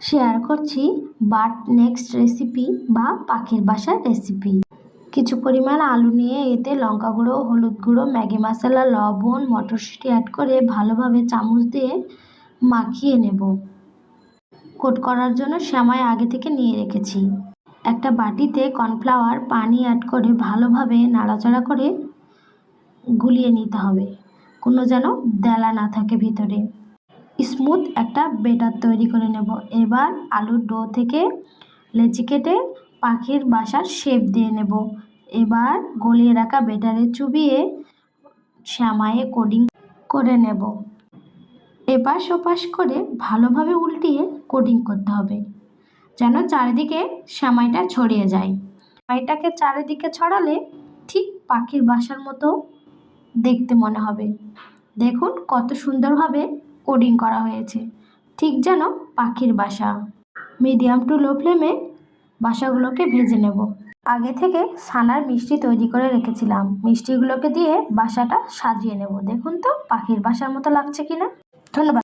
Share করছি but next recipe বা পাখির বাসার রেসিপি। কিছু পরিমাণ আলু নিয়ে এতে লঙ্কা গুঁড়ো, হলুদ গুঁড়ো, ম্যাগি মশলা, লবণ, মটরশুঁটি অ্যাড করে ভালোভাবে চামচ দিয়ে মাখিয়ে নেব। কোট করার জন্য সেমাই আগে থেকে নিয়ে রেখেছি। একটা বাটিতে কর্নফ্লাওয়ার পানি অ্যাড করে ভালোভাবে নাড়াচাড়া করে গুলিয়ে নিতে হবে। কোনো যেন দেলা না থাকে ভিতরে। স্মুথ একটা বেটার তৈরি করে নেব। এবার আলুর ডো থেকে লেচি কেটে পাখির বাসার শেপ দিয়ে নেব। এবার গলিয়ে রাখা বেটারে চুবিয়ে শ্যামায়ে কোডিং করে নেব। এপাশ ওপাশ করে ভালোভাবে উল্টিয়ে কোডিং করতে হবে, যেন চারিদিকে শ্যামাইটা ছড়িয়ে যায়। শ্যামাইটাকে চারিদিকে ছড়ালে ঠিক পাখির বাসার মতো দেখতে মনে হবে। দেখুন কত সুন্দরভাবে কোডিং করা হয়েছে। ঠিক যেন পাখির বাসা। মিডিয়াম টু লো ফ্লেমে বাসাগুলোকে ভেজে নেব। আগে থেকে সানার মিষ্টি তৈরি করে রেখেছিলাম। মিষ্টিগুলোকে দিয়ে বাসাটা সাজিয়ে নেব। দেখুন তো, পাখির বাসার মতো লাগছে কিনা। ধন্যবাদ।